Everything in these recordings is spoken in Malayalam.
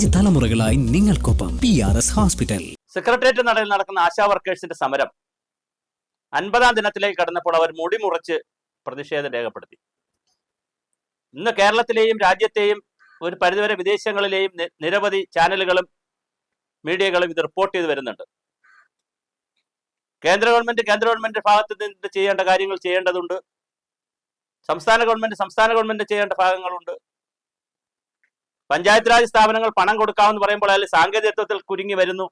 അഞ്ച് തലമുറകളായി നിങ്ങൾക്കൊപ്പം P R S hospital secretariat നടയിൽ നടക്കുന്ന ആശാ വർക്കേഴ്സിന്റെ സമരം അൻപതാം ദിനത്തിലേക്ക് കടന്നപ്പോൾ അവർ മുടിമുറച്ച് പ്രതിഷേധം രേഖപ്പെടുത്തി. ഇന്ന് കേരളത്തിലെയും രാജ്യത്തെയും ഒരു പരിധിവരെ വിദേശങ്ങളിലെയും നിരവധി ചാനലുകളും മീഡിയകളും ഇത് റിപ്പോർട്ട് ചെയ്ത് വരുന്നുണ്ട്. കേന്ദ്ര ഗവൺമെന്റ് കേന്ദ്ര ഗവൺമെന്റ് ഭാഗത്ത് നിന്ന് ചെയ്യേണ്ട കാര്യങ്ങൾ ചെയ്യേണ്ടതുണ്ട്. സംസ്ഥാന ഗവൺമെന്റ് സംസ്ഥാന ഗവൺമെന്റ് ചെയ്യേണ്ട ഭാഗങ്ങളുണ്ട്. പഞ്ചായത്ത് രാജ് സ്ഥാപനങ്ങൾ പണം കൊടുക്കാമെന്ന് പറയുമ്പോൾ അതിൽ സാങ്കേതികത്വത്തിൽ കുരുങ്ങി വരുന്നു.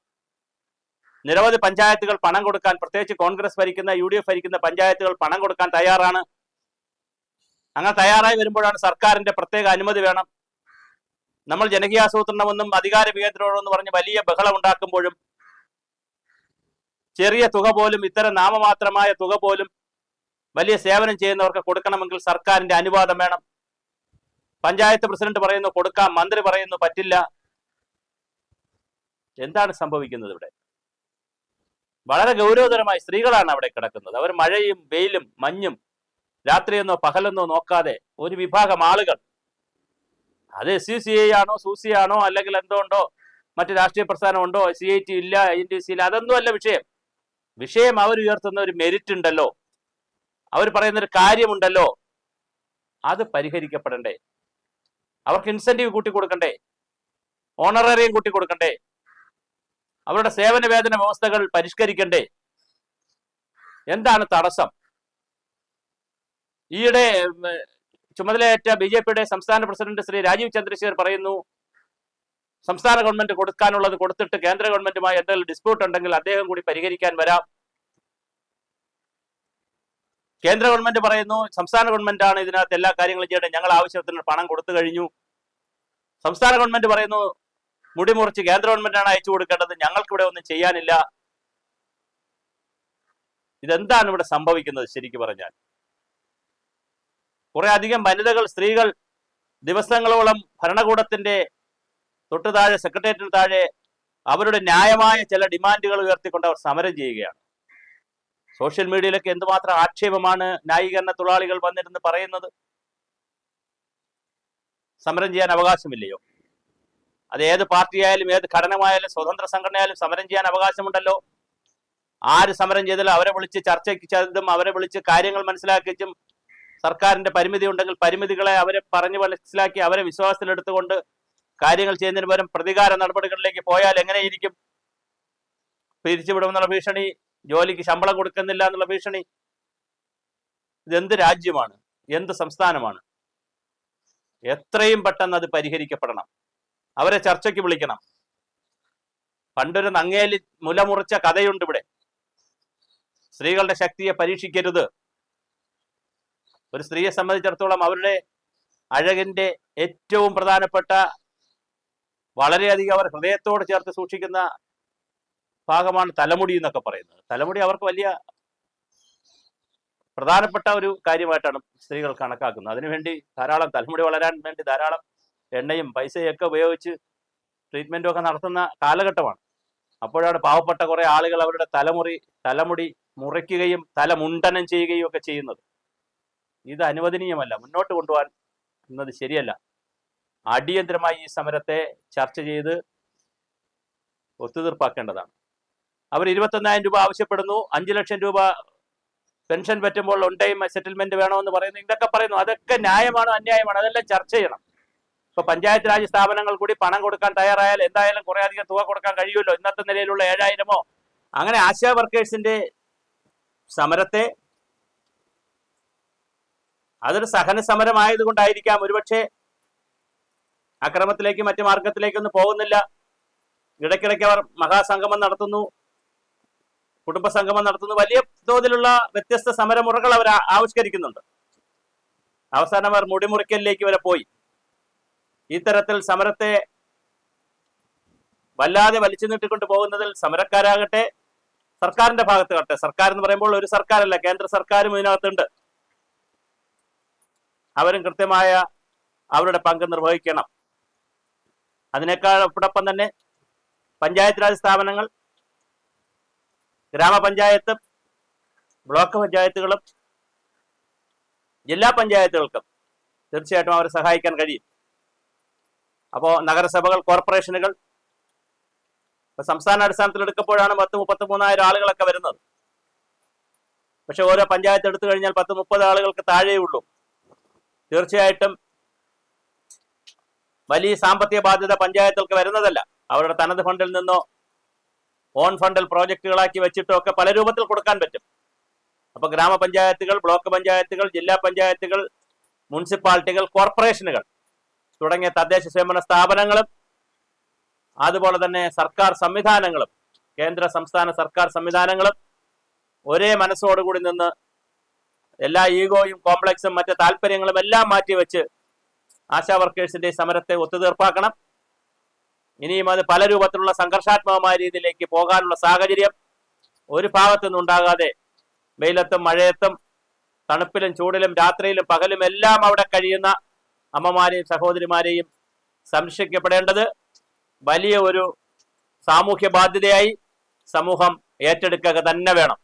നിരവധി പഞ്ചായത്തുകൾ പണം കൊടുക്കാൻ പ്രത്യേകിച്ച് കോൺഗ്രസ് ഭരിക്കുന്ന യു ഭരിക്കുന്ന പഞ്ചായത്തുകൾ പണം കൊടുക്കാൻ തയ്യാറാണ്. അങ്ങനെ തയ്യാറായി വരുമ്പോഴാണ് സർക്കാരിന്റെ പ്രത്യേക അനുമതി വേണം. നമ്മൾ ജനകീയാസൂത്രണമെന്നും അധികാര വികേന്ദ്രമെന്ന് പറഞ്ഞ് വലിയ ബഹളം ഉണ്ടാക്കുമ്പോഴും ചെറിയ തുക പോലും ഇത്തരം നാമമാത്രമായ തുക പോലും വലിയ സേവനം ചെയ്യുന്നവർക്ക് കൊടുക്കണമെങ്കിൽ സർക്കാരിന്റെ അനുവാദം വേണം. പഞ്ചായത്ത് പ്രസിഡന്റ് പറയുന്നു കൊടുക്കാം മന്ത്രി പറയുന്നു പറ്റില്ല. എന്താണ് സംഭവിക്കുന്നത് ഇവിടെ? വളരെ ഗൗരവതരമായി സ്ത്രീകളാണ് അവിടെ കിടക്കുന്നത്. അവർ മഴയും വെയിലും മഞ്ഞും രാത്രിയെന്നോ പകലെന്നോ നോക്കാതെ ഒരു വിഭാഗം ആളുകൾ. അത് എസ് യു സി ഐ ആണോ സൂസി ആണോ അല്ലെങ്കിൽ എന്തോ ഉണ്ടോ മറ്റു രാഷ്ട്രീയ പ്രസ്ഥാനം ഉണ്ടോ സി ഐ ടി ഇല്ല എൻ ടി സി ഇല്ല അതൊന്നും അല്ല വിഷയം. വിഷയം അവർ ഉയർത്തുന്ന ഒരു മെരിറ്റ് ഉണ്ടല്ലോ. അവർ പറയുന്ന ഒരു കാര്യമുണ്ടല്ലോ. അത് പരിഹരിക്കപ്പെടണ്ടേ? അവർക്ക് ഇൻസെന്റീവ് കൂട്ടി കൊടുക്കണ്ടേ ഓണറേറിയം കൂട്ടി കൊടുക്കണ്ടേ അവരുടെ സേവന വേതന വ്യവസ്ഥകൾ പരിഷ്കരിക്കണ്ടേ? എന്താണ് തടസ്സം? ഈയിടെ ചുമതലയേറ്റ ബി ജെ പിയുടെ സംസ്ഥാന പ്രസിഡന്റ് ശ്രീ രാജീവ് ചന്ദ്രശേഖർ പറയുന്നു സംസ്ഥാന ഗവൺമെന്റ് കൊടുക്കാനുള്ളത് കൊടുത്തിട്ട് കേന്ദ്ര ഗവൺമെന്റുമായി എന്തെങ്കിലും ഡിസ്പ്യൂട്ട് ഉണ്ടെങ്കിൽ അദ്ദേഹം കൂടി പരിഹരിക്കാൻ വരാം. കേന്ദ്ര ഗവൺമെന്റ് പറയുന്നു സംസ്ഥാന ഗവൺമെന്റ് ആണ് ഇതിനകത്ത് എല്ലാ കാര്യങ്ങളും ചെയ്യേണ്ടത്. ഞങ്ങൾ ആവശ്യത്തിന് പണം കൊടുത്തു കഴിഞ്ഞു. സംസ്ഥാന ഗവൺമെന്റ് പറയുന്നു മുടിമുറിച്ച് കേന്ദ്ര ഗവൺമെന്റാണ് അയച്ചു കൊടുക്കേണ്ടത്. ഞങ്ങൾക്ക് ഇവിടെ ഒന്നും ചെയ്യാനില്ല. ഇതെന്താണ് ഇവിടെ സംഭവിക്കുന്നത് ശരിക്കു പറഞ്ഞാൽ? കുറെ അധികം വനിതകൾ സ്ത്രീകൾ ദിവസങ്ങളോളം ഭരണകൂടത്തിന്റെ തൊട്ടു താഴെ സെക്രട്ടേറിയറ്റിന് താഴെ അവരുടെ ന്യായമായ ചില ഡിമാൻഡുകൾ ഉയർത്തിക്കൊണ്ട് അവർ സമരം ചെയ്യുകയാണ്. സോഷ്യൽ മീഡിയയിലൊക്കെ എന്തുമാത്രം ആക്ഷേപമാണ് ന്യായീകരണ തൊഴിലാളികൾ വന്നിരുന്ന് പറയുന്നത്? സമരം ചെയ്യാൻ അവകാശമില്ലയോ? അത് ഏത് പാർട്ടിയായാലും ഏത് ഘടനമായാലും സ്വതന്ത്ര സംഘടനയായാലും സമരം ചെയ്യാൻ അവകാശമുണ്ടല്ലോ. ആര് സമരം ചെയ്താലും അവരെ വിളിച്ച് ചർച്ചയ്ക്ക് ചെയ്തും അവരെ വിളിച്ച് കാര്യങ്ങൾ മനസ്സിലാക്കിച്ചും സർക്കാരിന്റെ പരിമിതി ഉണ്ടെങ്കിൽ പരിമിതികളെ അവരെ പറഞ്ഞു മനസ്സിലാക്കി അവരെ വിശ്വാസത്തിലെടുത്തുകൊണ്ട് കാര്യങ്ങൾ ചെയ്യുന്നതിന് പകരം പ്രതികാര നടപടികളിലേക്ക് പോയാൽ എങ്ങനെയിരിക്കും? പിരിച്ചുവിടുമെന്നുള്ള ഭീഷണി ജോലിക്ക് ശമ്പളം കൊടുക്കുന്നില്ല എന്നുള്ള ഭീഷണി. ഇതെന്ത് രാജ്യമാണ്? എന്ത് സംസ്ഥാനമാണ്? എത്രയും പെട്ടെന്ന് അത് പരിഹരിക്കപ്പെടണം. അവരെ ചർച്ചയ്ക്ക് വിളിക്കണം. പണ്ടൊരു നങ്ങേലി മുലമുറിച്ച കഥയുണ്ട് ഇവിടെ. സ്ത്രീകളുടെ ശക്തിയെ പരീക്ഷിക്കരുത്. ഒരു സ്ത്രീയെ സംബന്ധിച്ചിടത്തോളം അവരുടെ അഴകിന്റെ ഏറ്റവും പ്രധാനപ്പെട്ട വളരെയധികം അവർ ഹൃദയത്തോട് ചേർത്ത് സൂക്ഷിക്കുന്ന ഭാഗമാണ് തലമുടി എന്നൊക്കെ പറയുന്നത്. തലമുടി അവർക്ക് വലിയ പ്രധാനപ്പെട്ട ഒരു കാര്യമായിട്ടാണ് സ്ത്രീകൾ കണക്കാക്കുന്നത്. അതിനുവേണ്ടി ധാരാളം തലമുടി വളരാൻ വേണ്ടി ധാരാളം എണ്ണയും പൈസയൊക്കെ ഉപയോഗിച്ച് ട്രീറ്റ്മെന്റും ഒക്കെ നടത്തുന്ന കാലഘട്ടമാണ്. അപ്പോഴാണ് പാവപ്പെട്ട കുറെ ആളുകൾ അവരുടെ തലമുറി തലമുടി മുറിക്കുകയും തലമുണ്ടനം ചെയ്യുകയും ഒക്കെ ചെയ്യുന്നത്. ഇത് അനുവദനീയമല്ല. മുന്നോട്ട് കൊണ്ടുപോകാൻ എന്നത് ശരിയല്ല. അടിയന്തരമായി ഈ സമരത്തെ ചർച്ച ചെയ്ത് ഒത്തുതീർപ്പാക്കേണ്ടതാണ്. അവർ ഇരുപത്തൊന്നായിരം രൂപ ആവശ്യപ്പെടുന്നു. അഞ്ചു ലക്ഷം രൂപ പെൻഷൻ പറ്റുമ്പോൾ ഓൺ ടൈം സെറ്റിൽമെന്റ് വേണമെന്ന് പറയുന്നു. ഇതൊക്കെ പറയുന്നു. അതൊക്കെ ന്യായമാണോ അന്യായമാണോ. അതെല്ലാം ചർച്ച ചെയ്യണം. ഇപ്പൊ പഞ്ചായത്ത് രാജ് സ്ഥാപനങ്ങൾ കൂടി പണം കൊടുക്കാൻ തയ്യാറായാൽ എന്തായാലും കുറെ അധികം തുക കൊടുക്കാൻ കഴിയുമല്ലോ? ഇന്നത്തെ നിലയിലുള്ള ഏഴായിരമോ? അങ്ങനെ ആശാ വർക്കേഴ്സിന്റെ സമരത്തെ അതൊരു സഹന സമരമായതുകൊണ്ടായിരിക്കാം. ഒരുപക്ഷെ അക്രമത്തിലേക്കും മറ്റു മാർഗത്തിലേക്കൊന്നും പോകുന്നില്ല. ഇടയ്ക്കിടയ്ക്ക് അവർ മഹാസംഗമം നടത്തുന്നു. കുടുംബസംഗമം നടത്തുന്നു വലിയ തോതിലുള്ള വ്യത്യസ്ത സമരമുറകൾ അവർ ആവിഷ്കരിക്കുന്നുണ്ട്. അവസാനം അവർ മുടിമുറിക്കലിലേക്ക് വരെ പോയി. ഇത്തരത്തിൽ സമരത്തെ വല്ലാതെ വലിച്ചു നീട്ടിക്കൊണ്ട് പോകുന്നതിൽ സമരക്കാരാകട്ടെ സർക്കാരിന്റെ ഭാഗത്ത് കട്ടെ. സർക്കാർ എന്ന് പറയുമ്പോൾ ഒരു സർക്കാരല്ല കേന്ദ്ര സർക്കാരും ഇതിനകത്തുണ്ട്. അവരും കൃത്യമായ അവരുടെ പങ്ക് നിർവഹിക്കണം. അതിനേക്കാൾ അതിനേക്കാളോടൊപ്പം തന്നെ പഞ്ചായത്ത് രാജ് സ്ഥാപനങ്ങൾ ഗ്രാമപഞ്ചായത്തും ബ്ലോക്ക് പഞ്ചായത്തുകളും ജില്ലാ പഞ്ചായത്തുകൾക്കും തീർച്ചയായിട്ടും അവരെ സഹായിക്കാൻ കഴിയും. അപ്പോൾ നഗരസഭകൾ കോർപ്പറേഷനുകൾ ഇപ്പൊ സംസ്ഥാന അടിസ്ഥാനത്തിൽ എടുക്കുമ്പോഴാണ് പത്ത് മുപ്പത്തി മൂന്നായിരം ആളുകളൊക്കെ വരുന്നത്. പക്ഷെ ഓരോ പഞ്ചായത്ത് എടുത്തു കഴിഞ്ഞാൽ പത്ത് മുപ്പത് ആളുകൾക്ക് താഴെയേ ഉള്ളൂ. തീർച്ചയായിട്ടും വലിയ സാമ്പത്തിക ബാധ്യത പഞ്ചായത്തുകൾക്ക് വരുന്നതല്ല. അവരുടെ തനത് ഫണ്ടിൽ നിന്നോ ഓൺ ഫണ്ടൽ പ്രോജക്റ്റുകളാക്കി വെച്ചിട്ടോ ഒക്കെ പല രൂപത്തിൽ കൊടുക്കാൻ പറ്റും. അപ്പൊ ഗ്രാമപഞ്ചായത്തുകൾ ബ്ലോക്ക് പഞ്ചായത്തുകൾ ജില്ലാ പഞ്ചായത്തുകൾ മുനിസിപ്പാലിറ്റികൾ കോർപ്പറേഷനുകൾ തുടങ്ങിയ തദ്ദേശ സ്വയംഭരണ സ്ഥാപനങ്ങളും അതുപോലെ തന്നെ സർക്കാർ സംവിധാനങ്ങളും കേന്ദ്ര സംസ്ഥാന സർക്കാർ സംവിധാനങ്ങളും ഒരേ മനസ്സോടുകൂടി നിന്ന് എല്ലാ ഈഗോയും കോംപ്ലക്സും മറ്റ് താല്പര്യങ്ങളും എല്ലാം മാറ്റിവെച്ച് ആശാ വർക്കേഴ്സിന്റെ സമരത്തെ ഒത്തുതീർപ്പാക്കണം. ഇനിയും അത് പല രൂപത്തിലുള്ള സംഘർഷാത്മകമായ രീതിയിലേക്ക് പോകാനുള്ള സാഹചര്യം ഒരു ഭാഗത്തു നിന്നുണ്ടാകാതെ വെയിലത്തും മഴയത്തും തണുപ്പിലും ചൂടിലും രാത്രിയിലും പകലും എല്ലാം അവിടെ കഴിയുന്ന അമ്മമാരെയും സഹോദരിമാരെയും സംരക്ഷിക്കപ്പെടേണ്ടത് വലിയ ഒരു സാമൂഹ്യ ബാധ്യതയായി സമൂഹം ഏറ്റെടുക്കുക തന്നെ വേണം.